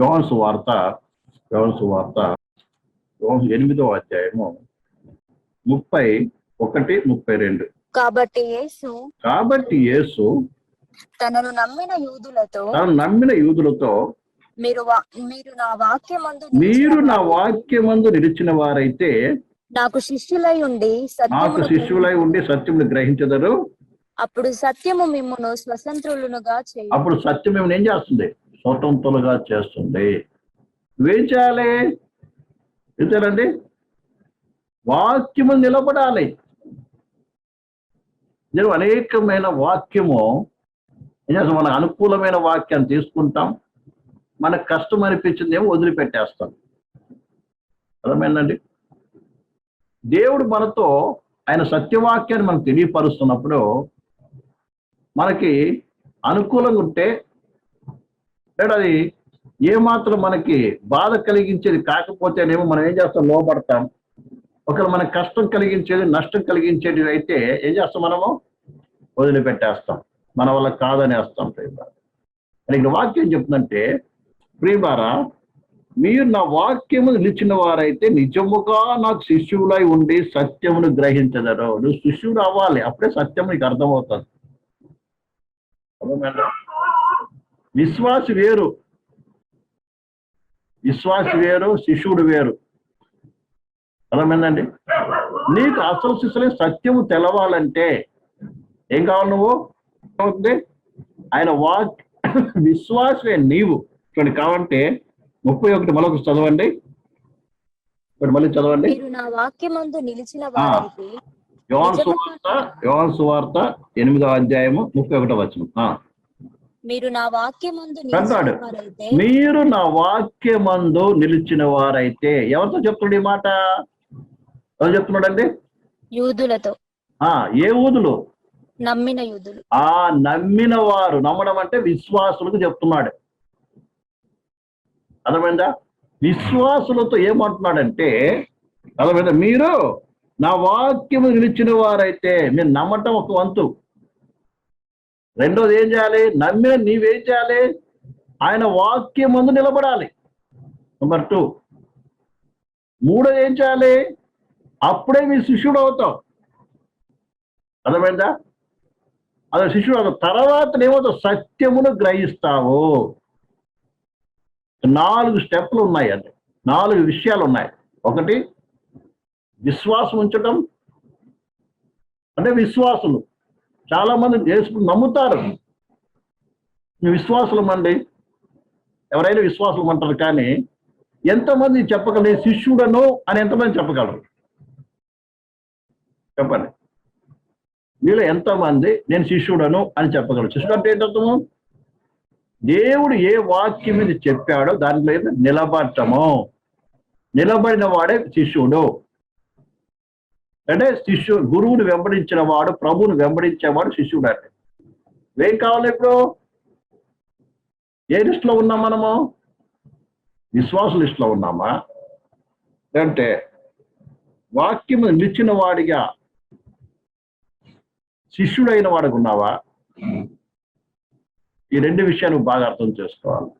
యోహన్స్ వార్త యోహన్స్ వార్త యోహన్స్ ఎనిమిదో అధ్యాయము ముప్పై ఒకటి ముప్పై రెండు. కాబట్టి యేసు కాబట్టి యేసు తనను నమ్మిన యూదులతో తాను నమ్మిన యూదులతో మీరు మీరు నా వాక్యమందు మీరు నా వాక్యమందు నిలిచిన వారైతే నాకు శిష్యులై ఉండి నాకు శిష్యులై ఉండి సత్యమును గ్రహించదరు. అప్పుడు సత్యము మిమ్మును స్వతంత్రులునుగా చేయి అప్పుడు సత్యం ఏం చేస్తుంది? స్వతంత్రులుగా చేస్తుంది. నువ్వేం చేయాలి ఏం చేయాలండి వాక్యము నిలబడాలి. నేను అనేకమైన వాక్యము మన మనకు అనుకూలమైన వాక్యాన్ని తీసుకుంటాం. మనకు కష్టం అనిపించింది ఏమో వదిలిపెట్టేస్తాం. అర్థమైందండి? దేవుడు మనతో ఆయన సత్యవాక్యాన్ని మనకు తెలియపరుస్తున్నప్పుడు మనకి అనుకూలంగా ఉంటే లేదా అది ఏమాత్రం మనకి బాధ కలిగించేది కాకపోతేనేమో మనం ఏం చేస్తాం? లోపడతాం. ఒకవేళ మనకి కష్టం కలిగించేది నష్టం కలిగించేది అయితే ఏం చేస్తాం మనము? వదిలిపెట్టేస్తాం. మన వల్ల కాదనేస్తాం ప్రియులారా మరి ఇక్కడ వాక్యం చెప్తుందంటే ప్రియులారా మీరు నా వాక్యము నిలిచిన వారైతే నిజముగా నాకు శిష్యువులై ఉండి సత్యమును గ్రహించదరు. నువ్వు శిష్యుడు అవ్వాలి. అప్పుడే సత్యం నీకు అర్థమవుతుంది. విశ్వాసి వేరు. విశ్వాసి వేరు శిష్యుడు వేరు. అర్థమైందండి? నీకు అసలు శిష్యులే సత్యము తెలవాలంటే ఏం కావాలి నువ్వు? ఏమవుతుంది? ఆయన వాక్ విశ్వాసే నీవు. చూడండి కావాలంటే ముప్పై ఒకటి మరొక చదవండి. ఇప్పుడు మళ్ళీ చదవండి. మీరు నా వాక్యమందు నిలిచిన వారైతే యోహాన్ సువార్త యోహాన్ సువార్త ఎనిమిదో అధ్యాయము ముప్పై ఒకటో వచనం. ఆ. మీరు నా వాక్యమందు అంటాడు. నిలిచిన వారైతే మీరు నా వాక్యమందు నిలిచిన వారైతే ఎవరితో చెప్తున్నాడు ఈ మాట? ఎవరు చెప్తున్నాడండి? యూదులతో. ఆ ఏ ఊదులు? నమ్మిన యూదులు. ఆ నమ్మిన వారు. నమ్మడం అంటే విశ్వాసులకు చెప్తున్నాడు. అర్థమైందా? విశ్వాసులతో ఏమంటున్నాడంటే అర్థమైందా? మీరు నా వాక్యము నిలిచిన వారైతే మీరు నమ్మటం ఒక వంతు. రెండోది ఏం చేయాలి? నమ్మిన నీవేం చేయాలి? ఆయన వాక్యం ముందు నిలబడాలి. నెంబర్ టూ మూడోది ఏం చేయాలి? అప్పుడే మీ శిష్యుడు అవుతావు. అర్థమైందా? అది శిష్యుడు అవుతావు. తర్వాత ఏమవుతావు సత్యమును గ్రహిస్తావు. నాలుగు స్టెప్లు ఉన్నాయి అండి. నాలుగు విషయాలు ఉన్నాయి ఒకటి విశ్వాసం ఉంచటం. అంటే విశ్వాసులు. చాలా మంది చేసుకుని నమ్ముతారు. విశ్వాసులం అండి. ఎవరైనా విశ్వాసులం అంటారు కానీ ఎంతమంది చెప్పగలరు "నేను శిష్యుడను అని ఎంతమంది చెప్పగలరు? చెప్పండి. మీలో ఎంతమంది నేను శిష్యుడను అని చెప్పగలరు? శిష్యుడు అంటే ఏంటర్థము దేవుడు ఏ వాక్యం మీద చెప్పాడో దాని మీద నిలబడటము. నిలబడిన వాడే శిష్యుడు. అంటే శిష్యుడు గురువుని వెంబడించిన వాడు ప్రభువుని వెంబడించేవాడు శిష్యుడు అంటే ఏం కావాలి ఇప్పుడు? ఏ లిస్టులో ఉన్నాం మనము? విశ్వాస లిస్టులో ఉన్నామా? అంటే వాక్యం నిలిచిన వాడిగా శిష్యుడైన వాడికి ఉన్నావా? ఈ రెండు విషయాలు బాగా అర్థం చేసుకోవాలి.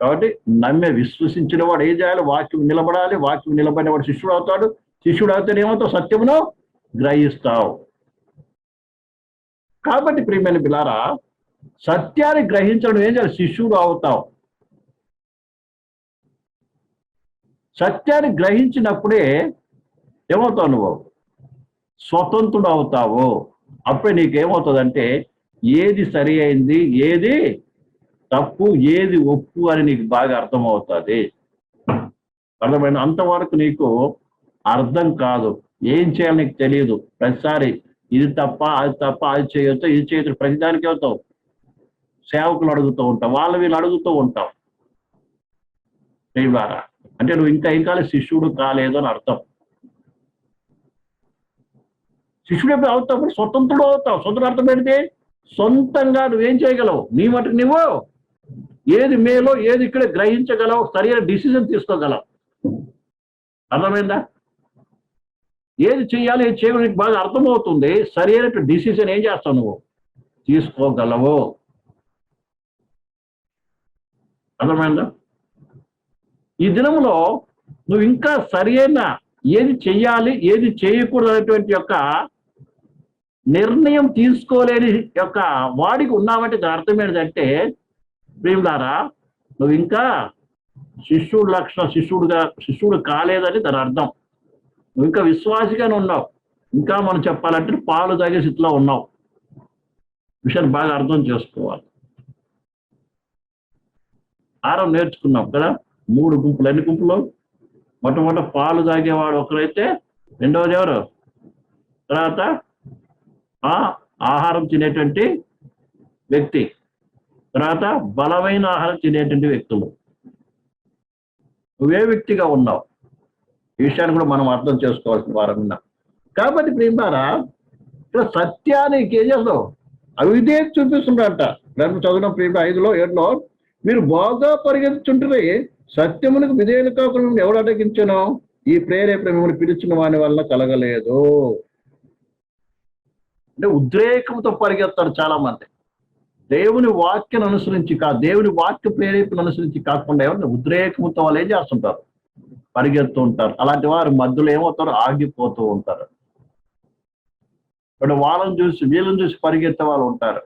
కాబట్టి నమ్మే విశ్వసించిన వాడు ఏం చేయాలి? వాక్యం నిలబడాలి. వాక్యం నిలబడిన వాడు శిష్యుడు అవుతాడు. శిష్యుడు అవుతాడు ఏమవుతావు? సత్యమును గ్రహిస్తావు. కాబట్టి ప్రియమైన పిల్లారా సత్యాన్ని గ్రహించడం ఏం చేయాలి? శిష్యుడు అవుతావు. సత్యాన్ని గ్రహించినప్పుడే ఏమవుతావు నువ్వు? స్వతంత్రుడు అవుతావు. అప్పుడే నీకు ఏమవుతుందంటే ఏది సరి అయింది ఏది తప్పు ఏది ఒప్పు అని నీకు బాగా అర్థమవుతుంది? అర్థమైన అంతవరకు నీకు అర్థం కాదు. ఏం చేయాలి నీకు తెలియదు ప్రతిసారి ఇది తప్ప అది తప్ప అది చేయొచ్చు ఇది చేయొచ్చు ప్రతిదానికి అవుతావు సేవకులు అడుగుతూ ఉంటావు. వాళ్ళు వీళ్ళు అడుగుతూ ఉంటావు. ద్వారా అంటే నువ్వు ఇంకా ఇంకా శిష్యుడు కాలేదు అని అర్థం. శిష్యుడు ఎప్పుడు అవుతావు? స్వతంత్రుడు అవుతావు. స్వతంత్రం అర్థం పెడితే సొంతంగా నువ్వేం చేయగలవు? నీ మటుకు నువ్వు ఏది మేలో ఏది ఇక్కడ గ్రహించగలవు సరైన డిసిజన్ తీసుకోగలవు. అర్థమైందా? ఏది చేయాలి ఏది చేయాలి నీకు బాగా అర్థమవుతుంది సరైన డిసిజన్ ఏం చేస్తావు నువ్వు? తీసుకోగలవు. అర్థమైందా? ఈ దినంలో నువ్వు ఇంకా సరైన ఏది చెయ్యాలి ఏది చేయకూడదు అనేటువంటి యొక్క నిర్ణయం తీసుకోలేని యొక్క వాడికి ఉన్నామంటే దాని అర్థం ఏంటంటే ప్రేమిలారా నువ్వు ఇంకా శిష్యుడు లక్షణ శిష్యుడుగా శిష్యుడు కాలేదని దాని అర్థం. నువ్వు ఇంకా విశ్వాసిగానే ఉన్నావు. ఇంకా మనం చెప్పాలంటే పాలు తాగే స్థితిలో ఉన్నావు. విషయాన్ని బాగా అర్థం చేసుకోవాలి. ఆరం నేర్చుకున్నాం కదా మూడు గుంపులు. ఎన్ని గుంపులు? మొట్టమొదట పాలు తాగేవాడు ఒకరైతే రెండవది ఎవరు? తర్వాత ఆ ఆహారం తినేటువంటి వ్యక్తి. తర్వాత బలమైన ఆహారం తినేటువంటి వ్యక్తులు. నువ్వే వ్యక్తిగా ఉన్నావు. ఈ విషయాన్ని కూడా మనం అర్థం చేసుకోవాల్సిన వారం ఉన్నాం. కాబట్టి ప్రేమారా ఇక్కడ సత్యానికి ఏం చేస్తావు అవిదే చూపిస్తుండట. రెండు చదివిన ప్రేమ ఐదులో ఏడులో మీరు బాగా పరిగెత్తుంటే సత్యమునకు విధేయులు కాకుండా ఎవరు ఎవడు అటగించను ఈ ప్రేరేపణ మిమ్మల్ని పిలిచిన వాని వల్ల కలగలేదు. అంటే ఉద్రేకంతో పరిగెత్తారు చాలా మంది దేవుని వాక్యను అనుసరించి కా దేవుని వాక్య ప్రేరేపణ అనుసరించి కాకుండా ఎవరిని ఉద్రేకంతో వాళ్ళు ఏం చేస్తుంటారు? పరిగెత్తు ఉంటారు. అలాంటి వారు మధ్యలో ఏమవుతారు? ఆగిపోతూ ఉంటారు. ఇప్పుడు వాళ్ళని చూసి వీళ్ళని చూసి పరిగెత్తే వాళ్ళు ఉంటారు.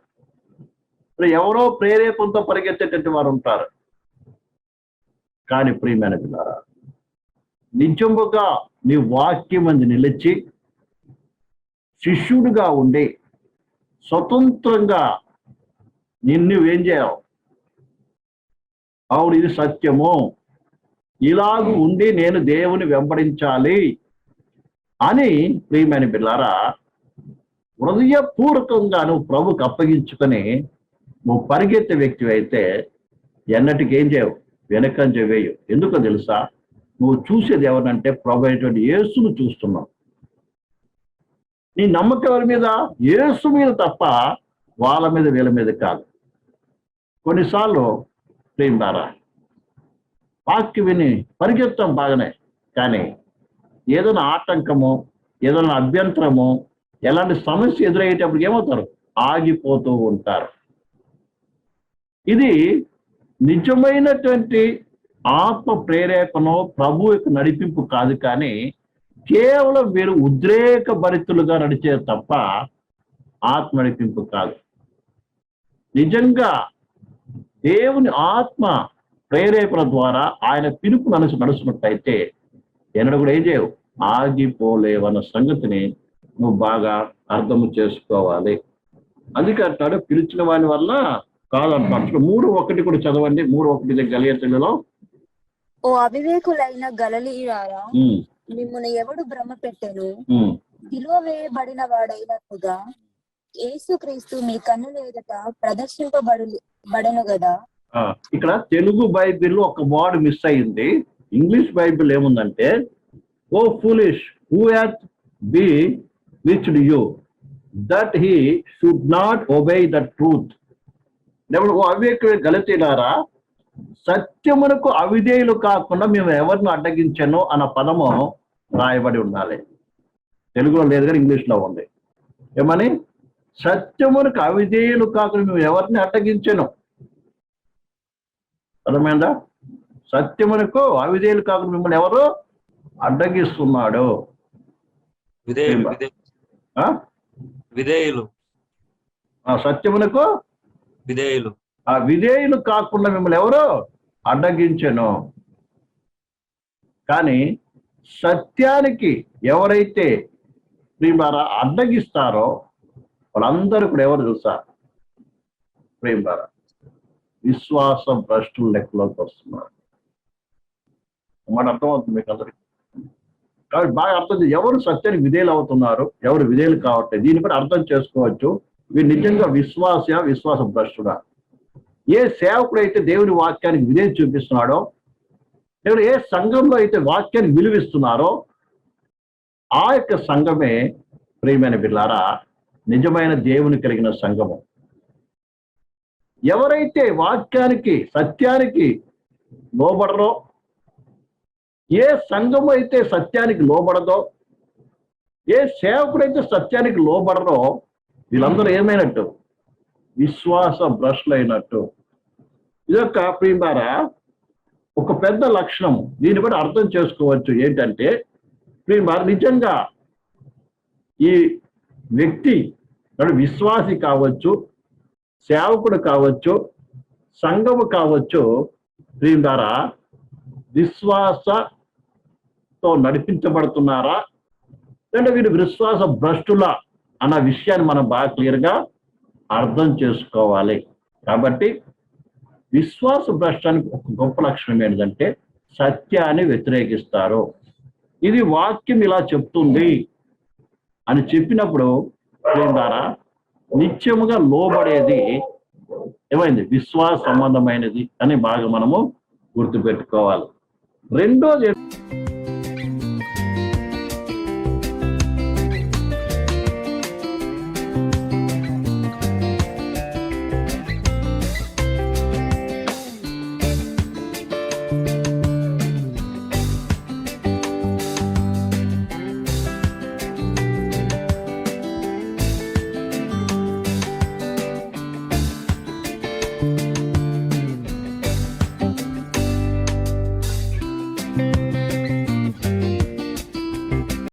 ఇప్పుడు ఎవరో ప్రేరేపంతో పరిగెత్తేటట్టు వారు ఉంటారు. కానీ ప్రియమైన పిల్లారా నిజముగా నీ వాక్యం అంది నిలిచి శిష్యుడిగా ఉండి స్వతంత్రంగా నిన్ను ఏం చేయవు అవును ఇది సత్యము. ఇలాగు ఉండి నేను దేవుని వెంబడించాలి అని ప్రియమైన బిల్లారా హృదయపూర్వకంగా నువ్వు ప్రభుకి అప్పగించుకొని నువ్వు పరిగెత్తే వ్యక్తి అయితే ఎన్నటికి ఏం చేయవు? వెనకంజ వేయు ఎందుకో తెలుసా? నువ్వు చూసేది ఎవరంటే ప్రభు అయినటువంటి యేసును చూస్తున్నావు. నీ నమ్మకం ఎవరి మీద? యేసు మీద తప్ప వాళ్ళ మీద వీళ్ళ మీద కాదు. కొన్నిసార్లు ప్రేమారా వాక్య విని పరిగెత్తాం బాగానే కానీ ఏదైనా ఆటంకము ఏదైనా అభ్యంతరము ఎలాంటి సమస్య ఎదురయ్యేటప్పుడు ఏమవుతారు? ఆగిపోతూ ఉంటారు. ఇది నిజమైనటువంటి ఆత్మ ప్రేరేపణ ప్రభు యొక్క నడిపింపు కాదు కానీ కేవలం వీరు ఉద్రేక భరితులుగా నడిచే తప్ప ఆత్మ నడిపింపు కాదు. నిజంగా దేవుని ఆత్మ ప్రేరేపణ ద్వారా ఆయన పిలుపు నడుచు నడుచున్నట్టయితే ఎన్నడూ కూడా ఏం చేయవు ఆగిపోలేవన్న సంగతిని నువ్వు బాగా అర్థము చేసుకోవాలి. అందుకే అంటాడు పిలిచిన వాని వల్ల కాదంటాడు మూడు ఒకటి కూడా చదవండి. మూడు ఒకటి గలియ తెలుగులో ఓ అవివేకులైన గలలీరారా మిమ్మల్ని ఎవడు భ్రమ పెట్టెను? విలువ వేయబడిన వాడైనట్టుగా యేసుక్రీస్తు మీ కన్నుల ఎదుట ప్రదర్శింపబడు బడను కదా ఇక్కడ తెలుగు బైబిల్ ఒక వర్డ్ మిస్ అయింది. ఇంగ్లీష్ బైబిల్ ఏముందంటే O foolish who hath bewitched you that he should not obey the truth. ఓ అవివేక గలతీలారా సత్యమునకు అవిధేయులు కాకుండా మేము ఎవరిని అడ్డగించాను అన్న పదము రాయబడి ఉండాలి. తెలుగులో లేదు కానీ ఇంగ్లీష్లో ఉంది. ఏమని? సత్యమునకు అవిధేయులు కాకుండా మేము ఎవరిని అడ్డగించాను అర్థమైందా? సత్యమునకు అవిధేయులు కాకుండా మిమ్మల్ని ఎవరు అడ్డగిస్తున్నాడు? విధేయులు సత్యమునకు విధేయులు. ఆ విధేయులు కాకుండా మిమ్మల్ని ఎవరు అడ్డగించెను? కానీ సత్యానికి ఎవరైతే ప్రేమారా అడ్డగిస్తారో వాళ్ళందరూ కూడా ఎవరు తెలుసా ప్రేమారా విశ్వాస భ్రష్టుల లెక్కలోకి వస్తున్నారు. మాట అర్థమవుతుంది మీకు అందరికి? కాబట్టి బాగా అర్థం ఎవరు సత్యానికి విధేయులు అవుతున్నారు? ఎవరు విధేయులు కావట్లేదు? దీన్ని బట్టి అర్థం చేసుకోవచ్చు. వీరు నిజంగా విశ్వాస విశ్వాస భ్రష్టుడా? ఏ సేవకుడు అయితే దేవుని వాక్యానికి విధేయం చూపిస్తున్నాడో దేవుడు ఏ సంఘంలో అయితే వాక్యాన్ని విలువిస్తున్నారో ఆ యొక్క సంఘమే ప్రియమైన బిడ్లారా నిజమైన దేవుని కలిగిన సంఘము. ఎవరైతే వాక్యానికి సత్యానికి లోబడరో ఏ సంఘం అయితే సత్యానికి లోబడదో ఏ సేవకుడైతే సత్యానికి లోబడరో వీళ్ళందరూ ఏమైనట్టు? విశ్వాస భ్రష్లైనట్టు ఇదొక ప్రియులారా ఒక పెద్ద లక్షణం. దీన్ని కూడా అర్థం చేసుకోవచ్చు ఏంటంటే ప్రియులారా నిజంగా ఈ వ్యక్తి కాబట్టి విశ్వాసి కావచ్చు సేవకుడు కావచ్చు సంఘము కావచ్చు దీని ద్వారా విశ్వాసతో నడిపించబడుతున్నారా? అంటే వీరు విశ్వాస భ్రష్టుల అన్న విషయాన్ని మనం బాగా క్లియర్గా అర్థం చేసుకోవాలి. కాబట్టి విశ్వాస భ్రష్టానికి ఒక గొప్ప లక్షణం ఏంటంటే సత్యాన్ని వ్యతిరేకిస్తారు. ఇది వాక్యం ఇలా చెప్తుంది అని చెప్పినప్పుడు దీని ద్వారా నిత్యముగా లోబడేది ఏమైంది? విశ్వాస సంబంధమైనది అని బాగా మనము గుర్తుపెట్టుకోవాలి. రెండోది